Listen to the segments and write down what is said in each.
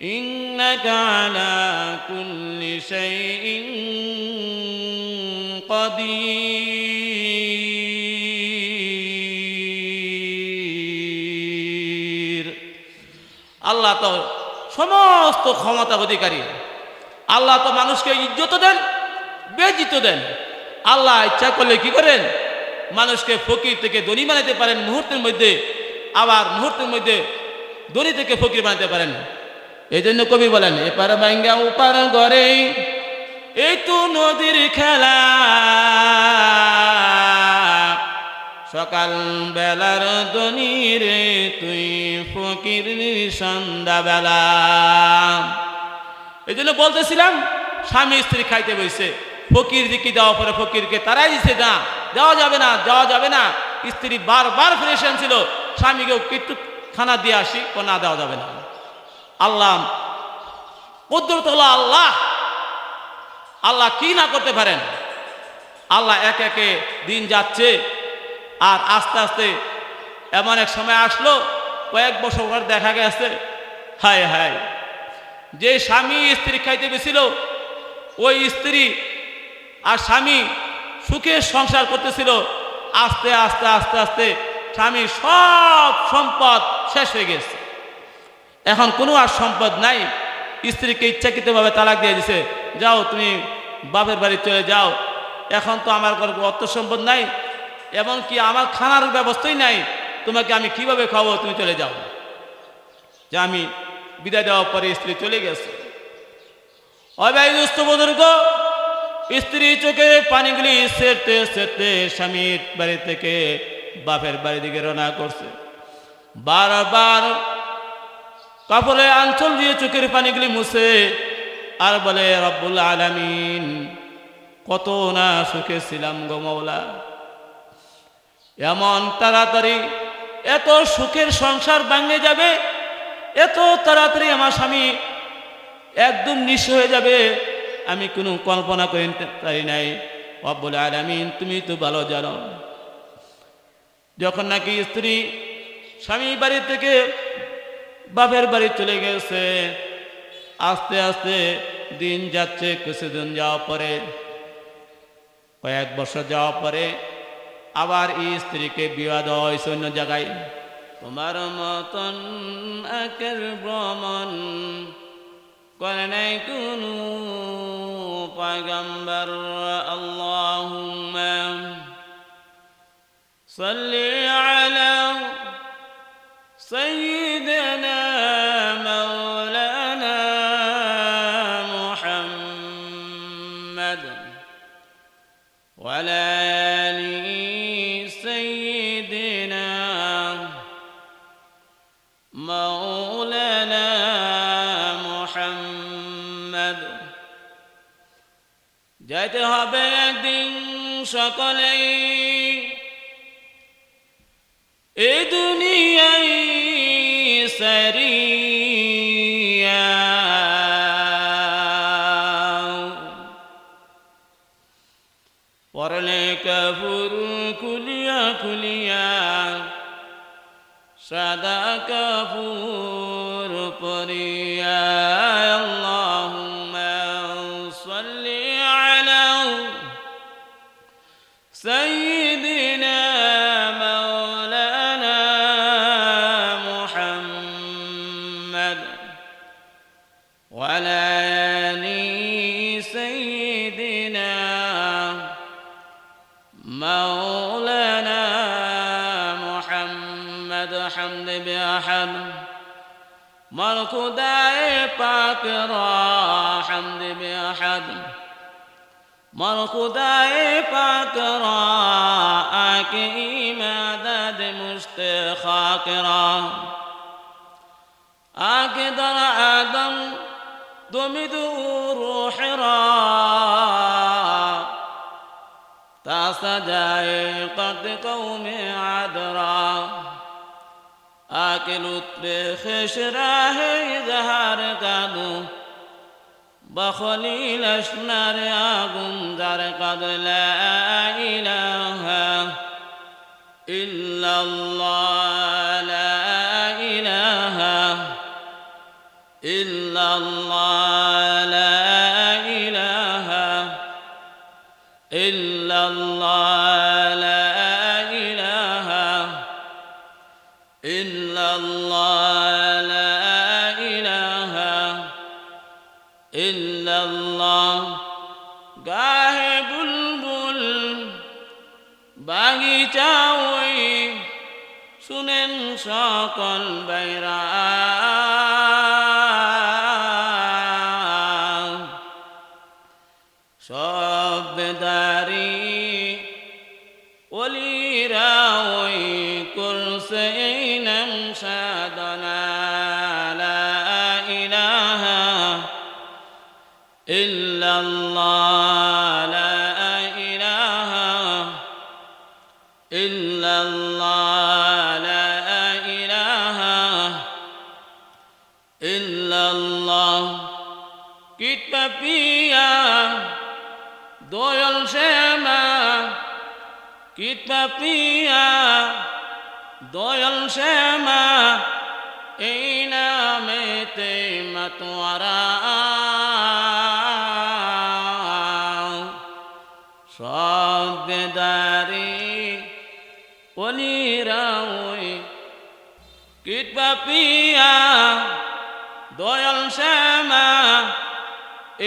إنك على كل شيء قدير আল্লাহ তো সমস্ত ক্ষমতা অধিকারী আল্লাহ তো মানুষকে ইজ্জত দেন বেজিত দেন আল্লাহ ইচ্ছা করলে কি করেন মানুষকে ফকির থেকে ধনী বানাতে পারেন মুহূর্তের মধ্যে আবার মুহূর্তের মধ্যে ধনী থেকে ফকির বানাতে পারেন এই জন্য কবি বলেন, এপার ব্যাঙ্গা উপার গড়ে, এই তো নদীর খেলা। সকাল বেলার দনি রে, তুই ফকির সন্ধ্যা বেলা এই জন্য বলতেছিলাম, স্বামী স্ত্রী খাইতে বসে ফকির দিকে দেওয়া পরে ফকিরকে তারাই দিছে না দেওয়া যাবে না দেওয়া যাবে না। স্ত্রী বারবার ফ্রেশন ছিল স্বামীকে একটু খানা দিয়ে আসি, ও না দেওয়া যাবে না। আল্লাহ কুদ্রত হলো আল্লাহ। আল্লাহ কি না করতে পারেন? আল্লাহ এক একে দিন যাচ্ছে আর আস্তে আস্তে এমন এক সময় আসলো, কয়েক বছর পর দেখা গেছে, হায় হায়, যে স্বামী স্ত্রী খাইতে বেছিল ওই স্ত্রী আর স্বামী সুখে সংসার করতেছিল, আস্তে আস্তে আস্তে আস্তে স্বামী সব সম্পদ শেষ হয়ে গেছে। এখন কোনো আর সম্পদ নাই। স্ত্রীকে ইচ্ছাকৃতভাবে তালাক দিয়ে দিছে। যাও, তুমি বাপের বাড়ি চলে যাও। এখন তো আমার কোনো অর্থ সম্পদ নাই, এমনকি আমার খানার ব্যবস্থাই নাই। তোমাকে আমি কীভাবে খাব তুমি চলে যাও। যে আমি বিদায় দেওয়ার পরে স্ত্রী চলে গেছে। অব্যয় দুস্থ বুজুর্গ, স্ত্রী চোখে পানিগুলি সেরতে সেরতে স্বামীর বাড়ি থেকে বাপের বাড়ি দিকে রওনা করছে। বারবার কাপড়ে আঞ্চল দিয়ে চোখের পানিগুলি মুছে আর বলে, রব্বুল আলামিন, কত না সুখে ছিলাম গো মৌলা এমন তাড়াতাড়ি এত সুখের সংসার ভাঙে যাবে, এত তাড়াতাড়ি আমার স্বামী একদম নিঃস্ব হয়ে যাবে, আমি কোনো কল্পনা করে পারি নাই। রব্বুল আলামিন, তুমি তো ভালো জানো। যখন নাকি স্ত্রী স্বামী বাড়ি থেকে বাপের বাড়ি চলে গেছে। আস্তে আস্তে দিন যাচ্ছে, কিছুদিন যাওয়া পরে, কয়েক বছর যাওয়া পরে আবার এই স্ত্রীকে বিবাহ দেওয়া হয়েছে অন্য জায়গায়। তোমার মতন একের ভ্রমণ করে নাই কোন পাগম্বর আল্লাহ সল্লি সকলেই এ দুনিয়ায় সারিয়া। পরলে কাপুর খুলিয়া খুলিয়া সাদা কাপুর পরিয়া। ملك داي باك راحم حمد به ملك داي باك پاک را داد مدد مشتخاک را. در آدم دمد روح را. تا سجای قد قوم عدرا کے لطفے خش راہ زہار کاگو بخلیل اشنار آگم در قد لا الہ الا اللہ لا الہ الا اللہ আল্লাহ। গাহে বুলবুল বাগিচা ওই শুনেন সকল বৈরা কিতা পিয়া, দয়াল শ্যামা, এই নামেতে মাতোয়ারা। সব বেদারি অলিরা ওই কিতা পিয়া, দয়াল শ্যামা,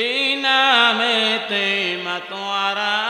এই নামেতে মাতোয়ারা।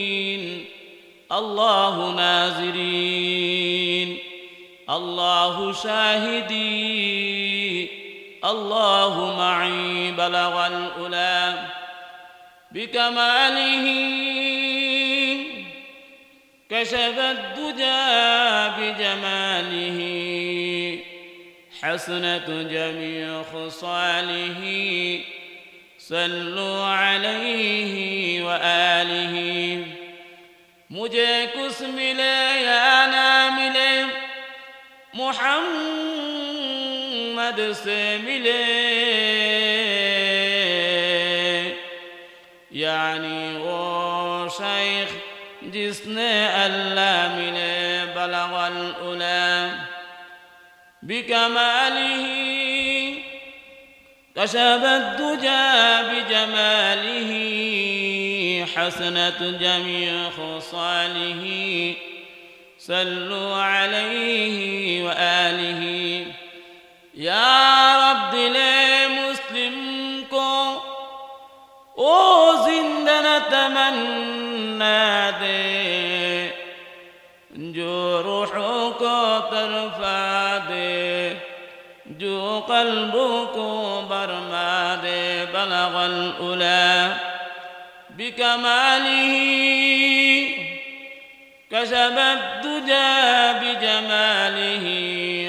الله ناظرين. الله شاهدي. الله معي. بلغ الأولى بكماله. كشف الدجى بجماله. حسنة جميع خصاله. صلوا عليه وآله. मुझे कुछ मिले या ना मिले मोहम्मद से मिले यानी वो शेख जिसने अल्लाह मिले बलगल उला بكماله كشف الدجى بجماله حسنة جميع خصاله صلوا عليه وآله. يا رب لمسلم کو أو زندہ نہ تمنا دے جو روحوں کو طرفا دے جو والبوك برماد بلغ الأولى. بكماله كسب الدجى بجماله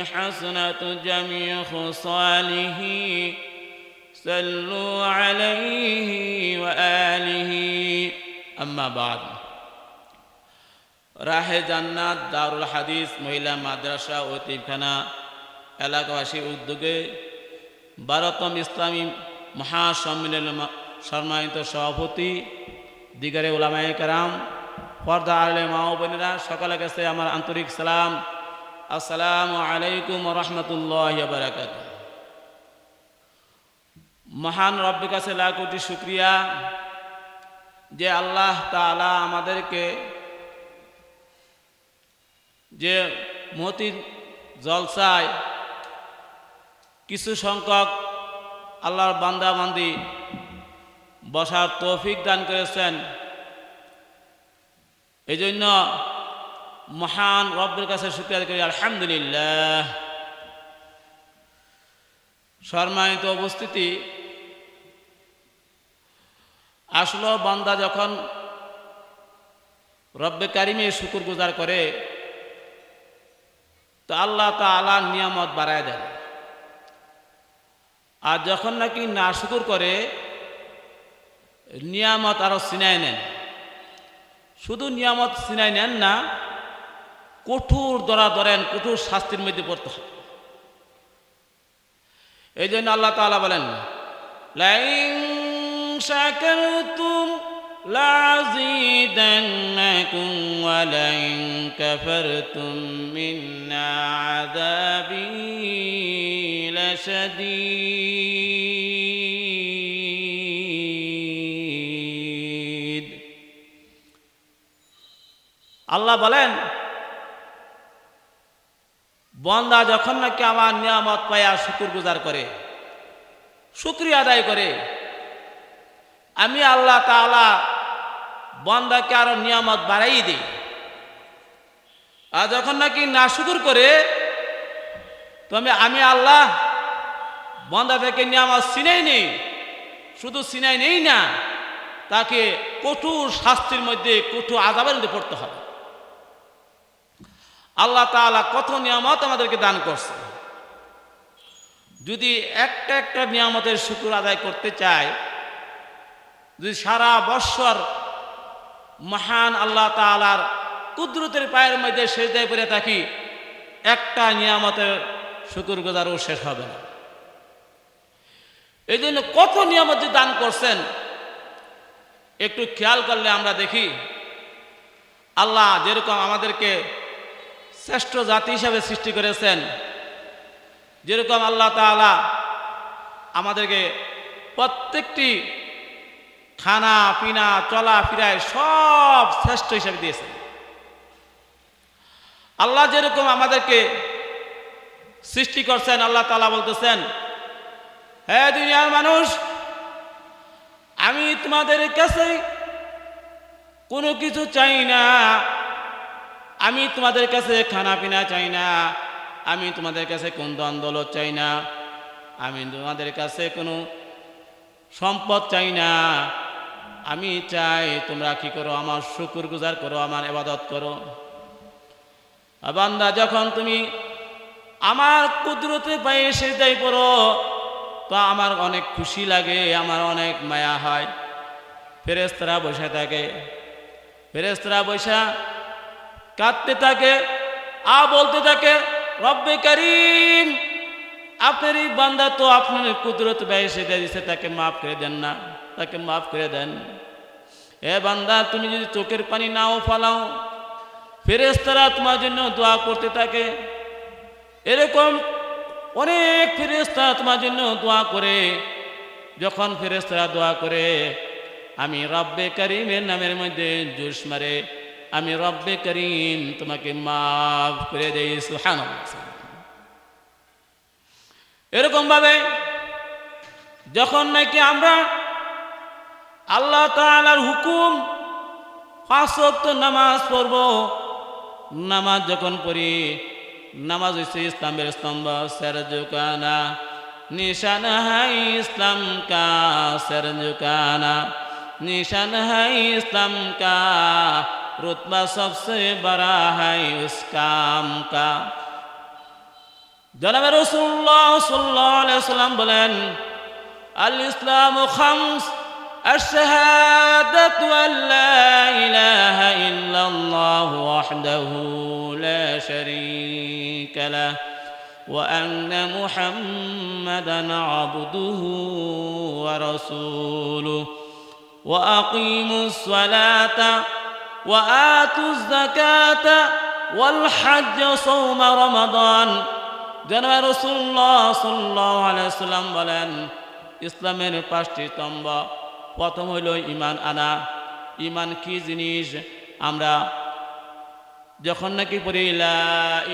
حسنة جميع خصاله صلوا عليه وآله أما بعد রাহে জান্নাত দারুল হাদিস মহিলা মাদ্রাসা ও তিবখানা এলাকাবাসীর উদ্যোগে বারোতম ইসলামী মহাসম্মেলনের মা- সম্মানিত সভাপতি দিগারে ওলামায় কারাম পর্দা আলে মা বোনেরা, সকলের কাছে আমার আন্তরিক সালাম। আসসালামু আলাইকুম রহমতুল্লাহ বারাকাত মহান রব্বের কাছে লাখ কোটি শুক্রিয়া যে আল্লাহ তাআলা আমাদেরকে যে মতি জলসায় কিছু সংখ্যক আল্লাহর বান্দা বান্দি বসার তৌফিক দান করেছেন। এই জন্য মহান রব্বের কাছে শুক্রিয়া করি। আলহামদুলিল্লাহ। সম্মানিত উপস্থিতি, আসলো বান্দা যখন রব্বে কারিমে শুকুর গুজার করে, তো আল্লাহ তাআলা নিয়ামত বাড়ায় দেন। আর যখন নাকি না শুকুর করে নিয়ামত আরো সিনায় নেন শুধু নিয়ামত সিনায় নেন না কঠোর দরা ধরেন কঠোর শাস্তির মধ্যে পড়তে হয় এই জন্য আল্লাহ তাআলা বলেন লাইন শাকারতুম لأزيدنكم ولئن كفرتم من عذابي لشديد আল্লাহ বলেন, বন্দা যখন নাকি আমার নিয়ামত পায়া শুকুর গুজার করে, শুক্রিয়া আদায় করে, আমি আল্লাহ তাআলা বন্দাকে আরও নিয়ামত বাড়াই দিই। আর যখন নাকি না শুকুর করে, তবে আমি আল্লাহ বন্দা থেকে নিয়ামত সিনাই নেই, শুধু সিনাই নেই না, তাকে কঠোর শাস্তির মধ্যে কঠোর আজাবের মধ্যে পড়তে হবে। আল্লাহ তাআলা কত নিয়ামত আমাদেরকে দান করছে। যদি একটা একটা নিয়ামতের শুকুর আদায় করতে চায়, যদি সারা বৎসর মহান আল্লাহ তাআলার কুদরতের পায়ের মধ্যে সেজদায় পড়ে থাকি, একটা নিয়ামতের শুকুর গুজারও শেষ হবে না। এই জন্য কত নিয়ামত যে দান করছেন, একটু খেয়াল করলে আমরা দেখি, আল্লাহ যেরকম আমাদেরকে শ্রেষ্ঠ জাতি হিসাবে সৃষ্টি করেছেন। যেরকম আল্লাহ তাআলা আমাদেরকে প্রত্যেকটি খানা, পিনা, চলা, ফিরায় সব শ্রেষ্ঠ হিসাবে দিয়েছেন। আল্লাহ যেরকম আমাদেরকে সৃষ্টি করছেন, আল্লাহ তালা বলতেছেন হ্যাঁ দুনিয়ার মানুষ, আমি তোমাদের কাছে কোনো কিছু চাই না। আমি তোমাদের কাছে খানা পিনা চাই না। আমি তোমাদের কাছে কোন দ্বন্দ্বলত চাই না। আমি তোমাদের কাছে কোনো সম্পদ চাই না। আমি চাই তোমরা কি করো, আমার শুকুর গুজার করো, আমার এবাদত করো। আর বান্দা, যখন তুমি আমার কুদরতে পায়ে সেজদাই পড়ো, তো আমার অনেক খুশি লাগে, আমার অনেক মায়া হয়। ফেরেস্তরা বসে থাকে। ফেরেস্তরা বসা কাঁদতে থাকে, আ বলতে থাকে, রব্বে করিম, আপনার এই বান্দা তো আপনার কুদরত ব্যয় সেজা দিছে, তাকে মাফ করে দেন না, তাকে মাফ করে দেন। এ বান্দা, তুমি যদি চোখের পানি নাও, ফালাও। ফেরেস্তারা তোমার জন্য দোয়া করতে থাকে। এরকম অনেক ফেরেস্তা তোমার জন্য দোয়া করে। যখন ফেরেস্তারা দোয়া করে, আমি রব্বে করিমের নামের মধ্যে জোশ মারে আমি রব্বে করিম তোমাকে মাফ করে দেই সুহান এরকমভাবে যখন নাকি আমরা আল্লাহ তালার হুকুম পাঁচক্ত নামাজ পড়ব, নামাজ যখন পড়ি, নামাজ হচ্ছে ইসলামের স্তম্ভ সেরজুকানা নিশানা ইসলাম কা সেরজুকানা निशन है स्तम का रुतबा सबसे बड़ा है उस काम का। جناب رسول الله صلى الله عليه وسلم بلن الاسلام خمس الشهادة أن لا إله إلا الله وحده لا شريك له وأن محمدا عبده ورسوله وأقيموا الصلاة وآتوا الزكاة والحج صوم رمضان জনাব রসুল্লাহ সাল্লাহ আলাইসাল্লাম বলেন ইসলামের পাঁচটি স্তম্ভ প্রথম হইল ইমান আনা ইমান কি জিনিস আমরা যখন নাকি পড়ি লা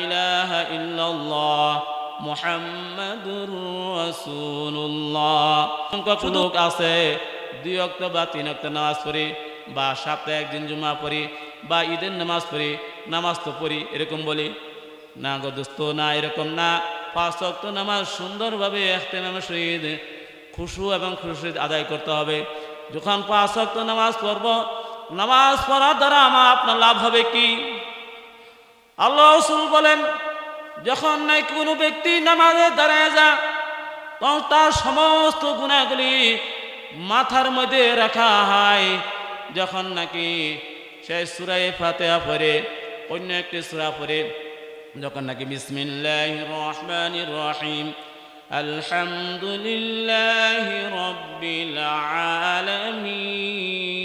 ইলাহা ইল্লাল্লাহ মুহাম্মাদুর রাসূলুল্লাহ সংখ্যক লোক আছে দুই অক্ত বা তিন অক্ত নামাজ পড়ি, বা সপ্তাহে একদিন জুমা পড়ি, বা ঈদের নামাজ পড়ি, নামাজ তো পড়ি, এরকম বলি? না গো দোস্ত, না, এরকম না। পাঁচ অক্ত নামাজ সুন্দরভাবে এখতেনামের সহিত খুশু এবং খুশি আদায় করতে হবে। যখন পাঁচ অক্ত নামাজ পড়ব, নামাজ পড়ার দ্বারা আমার আপনার লাভ হবে কি? আল্লাহ রসুল বলেন, যখন নাই কোনো ব্যক্তি নামাজে দাঁড়ায় যা তখন তার সমস্ত গুণাগুলি মাথার মধ্যে রাখা হয়। যখন নাকি সে সুরাই ফাতেহা পরে অন্য একটি সুরা পরে যখন নাকি বিসমিল্লাহ রহমান রহিম, আলহামদুলিল্লাহ রব্বিল আলামিন।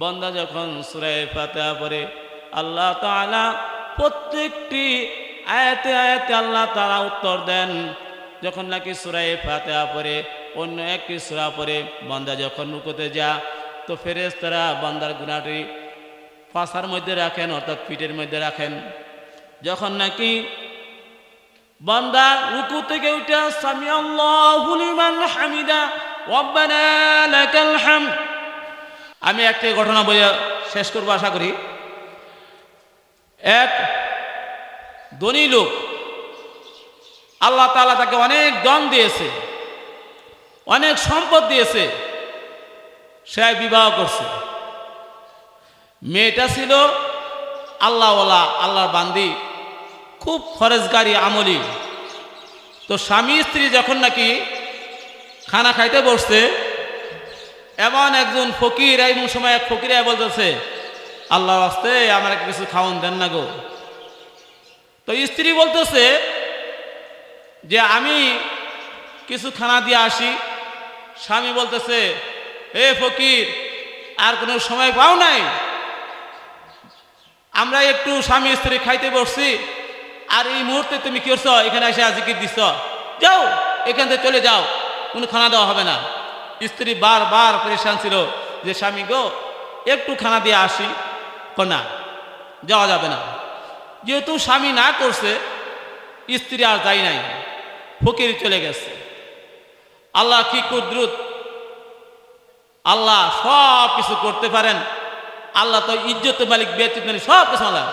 বন্দা যখন সুরায় ফাতেহা পড়ে, আল্লাহ তাআলা প্রত্যেকটি আয়াতে আয়াতে আল্লাহ তাআলা উত্তর দেন। যখন নাকি সুরায় ফাতেহা পড়ে, অন্য একটি সুরা পড়ে, বন্দা যখন রুকুতে যা তো ফেরেশতারা বান্দার গুণাটি ফাঁসার মধ্যে রাখেন, অর্থাৎ পিঠের মধ্যে রাখেন। যখন নাকি বান্দা রুকু থেকে উঠে সামি আল্লাহু লিমান হামিদা, রব্বানা লাকাল হামদ। আমি একটি ঘটনা বলে শেষ করব আশা করি। এক ধনী লোক, আল্লাহ তাআলা তাকে অনেক দন দিয়েছে, অনেক সম্পদ দিয়েছে, সে বিবাহ করছে। মেয়েটা ছিল আল্লাহওয়ালা, আল্লাহর বান্দি, খুব ফরেজগারি আমলি। তো স্বামী স্ত্রী যখন নাকি খানা খাইতে বসছে এমন একজন ফকির এমন সময় এক ফকির বলতেছে, আল্লাহর আসতে আমার কিছু খাওয়ান দেন না গো। তো স্ত্রী বলতেছে যে, আমি কিছু খানা দিয়ে আসি। স্বামী বলতেছে হে ফকির, আর কোনো সময় পাও নাই? আমরা একটু স্বামী স্ত্রী খাইতে বসছি, আর এই মুহূর্তে তুমি কি করছ? এখানে এসে আজিকির দিচ্ছ যাও, এখান থেকে চলে যাও, কোনো খানা দেওয়া হবে না। স্ত্রী বারবার পরেশান ছিল যে, স্বামী গো, একটু খানা দিয়ে আসি। না, যাওয়া যাবে না। যেহেতু স্বামী না করছে, স্ত্রী আর যাই নাই, ফকির চলে গেছে। আল্লাহ কি কুদ্রুত? আল্লাহ সব কিছু করতে পারেন। আল্লাহ তো ইজ্জত মালিক মালিক সব কিছু আল্লাহ।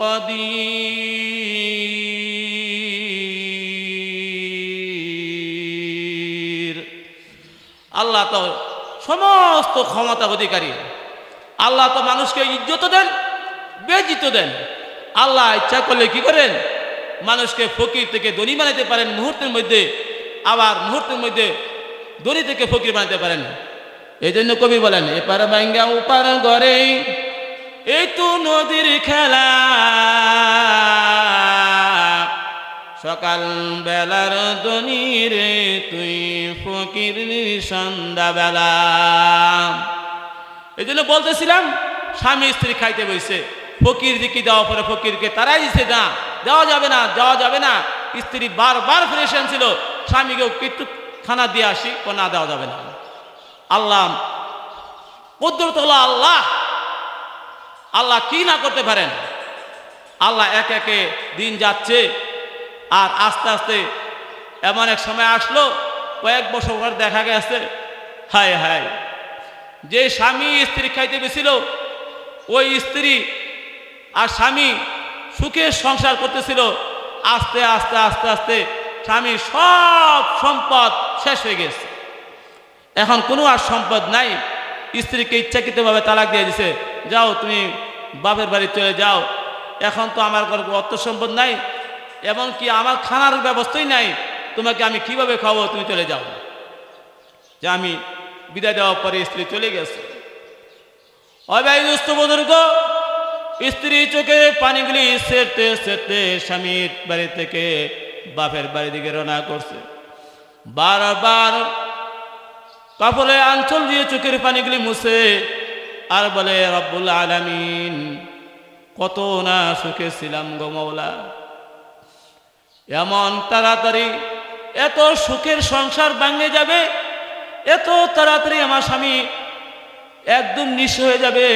কদির। আল্লাহ তো সমস্ত ক্ষমতা অধিকারী। আল্লাহ তো মানুষকে ইজ্জত দেন বেজিত দেন। আল্লাহ ইচ্ছা করলে কি করেন? মানুষকে ফকির থেকে দনি বানাইতে পারেন মুহূর্তের মধ্যে, আবার মুহূর্তের মধ্যে দনি থেকে ফকির বানাতে পারেন। এই জন্য কবি বলেন এপার ভাঙ্গা উপার গড়ে এই তো নদীর খেলা। সকাল বেলার দনি রে, তুই ফকির সন্ধ্যাবেলা। এই জন্য বলতেছিলাম, স্বামী স্ত্রী খাইতে বইছে। ফকির দিকে দেওয়া পরে ফকিরকে, তারাই দিছে না। দেওয়া যাবে না, দেওয়া যাবে না। স্ত্রী বারবার ফ্রেশন ছিল স্বামীকেও একটু খানা দিয়ে আসি ও না দেওয়া যাবে না। আল্লাহ, কুদ্রত হলো আল্লাহ। আল্লাহ কি না করতে পারেন? আল্লাহ এক একে দিন যাচ্ছে আর আস্তে আস্তে এমন এক সময় আসলো, কয়েক বছর পর দেখা গেছে, হায় হায়, যে স্বামী স্ত্রী খাইতে গেছিল, ওই স্ত্রী আর স্বামী সুখের সংসার করতেছিল, আস্তে আস্তে আস্তে আস্তে স্বামী সব সম্পদ শেষ হয়ে গেছে। এখন কোনো আর সম্পদ নাই, স্ত্রীকে ইচ্ছাকৃতভাবে তালাক দিয়ে দিছে, যাও তুমি বাপের বাড়ি চলে যাও। এখন তো আমার ঘর অর্থ সম্পদ নাই, এমনকি আমার খানার ব্যবস্থাই নাই। তোমাকে আমি কীভাবে খাব? তুমি চলে যাও। যে আমি বিদায় দেওয়ার পরে স্ত্রী চলে গেছে। অব্যয় দুস্থ বুজুর্গ, স্ত্রী চোখে পানিগুলি সেরতে সেরতে স্বামীর বাড়ি থেকে বাপের বাড়ি দিকে রওনা করছে। বারবার কাপড়ে আঞ্চল দিয়ে চোখের পানিগুলি মুছে আর বলে, রব্বুল আলামিন, কত না সুখে ছিলাম গো মৌলা এমন তাড়াতাড়ি এত সুখের সংসার ভাঙে যাবে, এত তাড়াতাড়ি আমার স্বামী একদম নিঃস্ব হয়ে যাবে,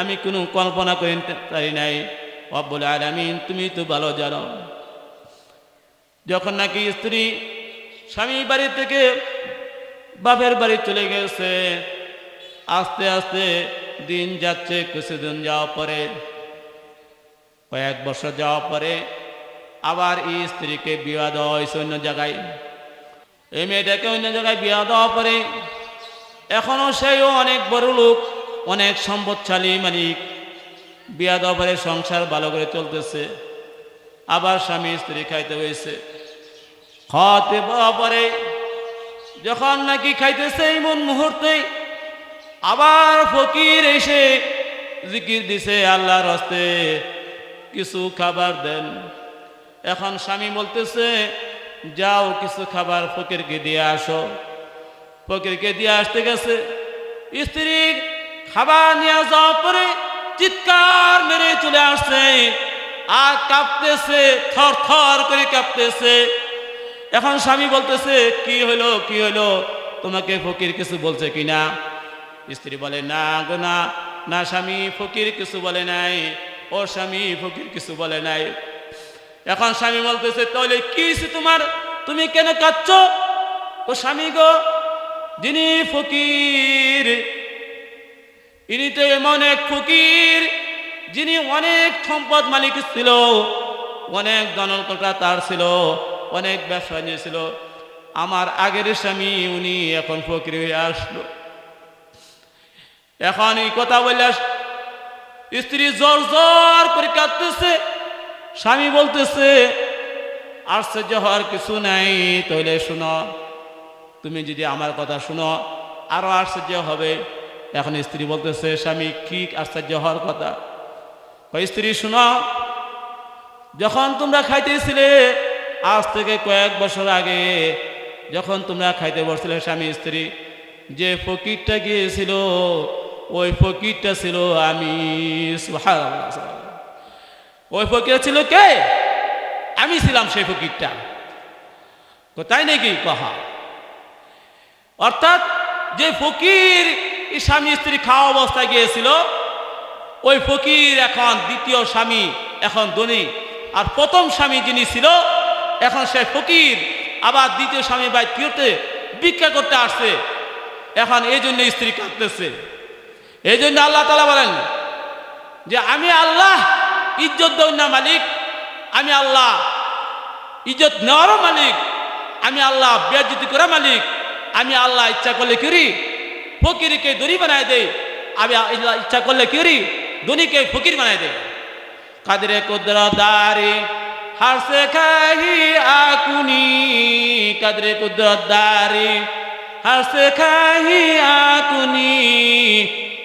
আমি কোনো কল্পনা করে পারি নাই। রব্বুল আলামিন, তুমি তো ভালো জানো। যখন নাকি স্ত্রী স্বামী বাড়ি থেকে বাপের বাড়ি চলে গেছে আস্তে আস্তে দিন যাচ্ছে, কিছুদিন যাওয়ার পরে, কয়েক বছর যাওয়ার পরে, আবার এই স্ত্রীকে বিবাহ দেওয়া হয়েছে অন্য জায়গায়। এই মেয়েটাকে অন্য জায়গায় বিবাহ দেওয়ার পরে এখনও সেও অনেক বড় লোক, অনেক সম্পদশালী মালিক। বিয়া দেওয়ার পরে সংসার ভালো করে চলতেছে। আবার স্বামী স্ত্রী খাইতে হয়েছে। খাওয়াতে পাওয়া পরে, যখন নাকি খাইতেছে এমন মুহূর্তে আবার ফকির এসে জিকির দিছে আল্লাহর হস্তে। কিছু খাবার দেন। এখন স্বামী বলতেছে, যাও কিছু খাবার ফকিরকে দিয়ে আসো। ফকিরকে দিয়ে আসতে গেছে। স্ত্রী খাবার নিয়ে যাওয়ার পরে চিৎকার মেরে চলে আসছে আর কাঁপতেছে থর থর করে কাঁপতেছে। এখন স্বামী বলতেছে, কি হলো কি হলো তোমাকে ফকির কিছু বলছে কিনা? স্ত্রী বলে, না গো, না না স্বামী, ফকির কিছু বলে নাই। ও স্বামী, ফকির কিছু বলে নাই। এখন স্বামী বলতেছে, তাহলে কি তোমার? তুমি কেন কাঁদছ? ও স্বামী গো, যিনি ফকির, ইনি তো এমন এক ফকির, যিনি অনেক সম্পদ মালিক ছিল, অনেক জনকটা তার ছিল, অনেক ব্যবসা নিয়েছিল। আমার আগের স্বামী, উনি এখন ফকির হয়ে আসলো। এখন এই কথা বললে স্ত্রী জোর জোর করে কাঁদতেছে। স্বামী বলতেছে, আশ্চর্য হওয়ার কিছু নাই, তাহলে শুনো, তুমি যদি আমার কথা শুনো, আরও আশ্চর্য হবে। এখন স্ত্রী বলতেছে, স্বামী, কি আশ্চর্য হওয়ার কথা? স্ত্রী, শুনো, যখন তোমরা খাইতেছিলে, আজ থেকে কয়েক বছর আগে, যখন তোমরা খাইতে বসছিলে, স্বামী, স্ত্রী, যে ফকিরটা গিয়েছিল ওই ফকিরটা ছিল আমি। ওই ফকির ছিল কে? আমি ছিলাম সেই ফকিরটা। তাই নাকি? কহা। অর্থাৎ যে ফকির স্বামী স্ত্রী খাওয়া অবস্থায় গিয়েছিল, ওই ফকির এখন দ্বিতীয় স্বামী, এখন ধনী। আর প্রথম স্বামী যিনি ছিল, এখন সে ফকির আবার দ্বিতীয় স্বামী বাই কিরতে ভিক্ষা করতে আসছে। এখন এই জন্য স্ত্রী কাঁদতেছে। এই জন্য আল্লাহ তালা বলেন যে আমি আল্লাহ ইজ্জত দৌন্য মালিক, আমি আল্লাহ ইজ্জত নেওয়ারও মালিক, আমি আল্লাহ বেজ্জতি করা মালিক, আমি আল্লাহ ইচ্ছা করলে করি, ফকিরকে দড়ি বানায় দেই, আমি আল্লাহ ইচ্ছা করলে করি, ধনীকে ফকির বানায় দেই। কাদরে কুদরদারি হারসে খাহি আকুনি, কাদরে কুদরদারি হারসে খাহি আকুনি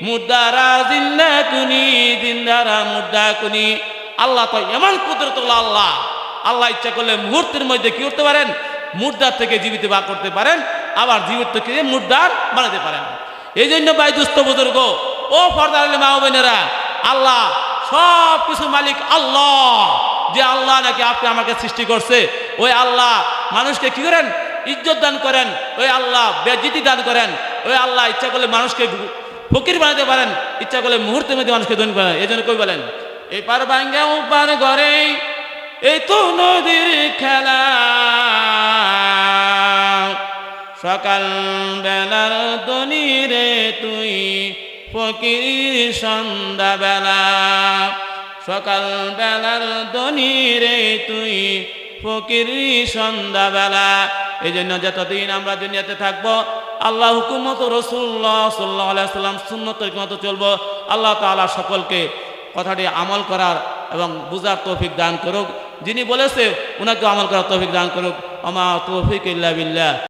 মুদারা জিন্দা কুনি, জিন্দারা মুদ্দা কুনি। আল্লাহ তো এমন কুদরতুল্লাহ আল্লাহ। আল্লাহ ইচ্ছা করলে মুহূর্তের মধ্যে কি করতে পারেন? মুর্দার থেকে জীবিত বা করতে পারেন। আবার জীবিত থেকে মুর্দার বানাতে পারেন। এই জন্য ভাই দুস্থ বুজুর্গ, ও ফর্দার মা বোনেরা, আল্লাহ সব কিছু মালিক আল্লাহ। যে আল্লাহ নাকি আপনি আমাকে সৃষ্টি করছে, ওই আল্লাহ মানুষকে কি করেন? ইজ্জত দান করেন। ওই আল্লাহ বেজিতি দান করেন। ওই আল্লাহ ইচ্ছা করলে মানুষকে ফকির বানাতে পারেন। ইচ্ছা করলে মুহূর্তের মধ্যে মানুষকে ধনী করেন এই জন্য কই বলেন? এই পার ভাঙ্গা পার ঘরে, এই তো নদীর খেলা। সকাল বেলার দনি রে তুই, ফকির সন্ধ্যা বেলা সকাল বেলার দনি রে তুই ফকির সন্ধ্যাবেলা। এই জন্য যতদিন আমরা দুনিয়াতে থাকব, আল্লাহ হুকুমত রসুল্লাহ সাল্লাহ আলাইসাল্লাম সুন্নত মতো চলবো। আল্লাহ তালা সকলকে কথাটি আমল করার এবং বুঝার তৌফিক দান করুক। যিনি বলেছে ওনাকে আমল করার তৌফিক দান করুক। আমা তৌফিক ইল্লা বিল্লাহ।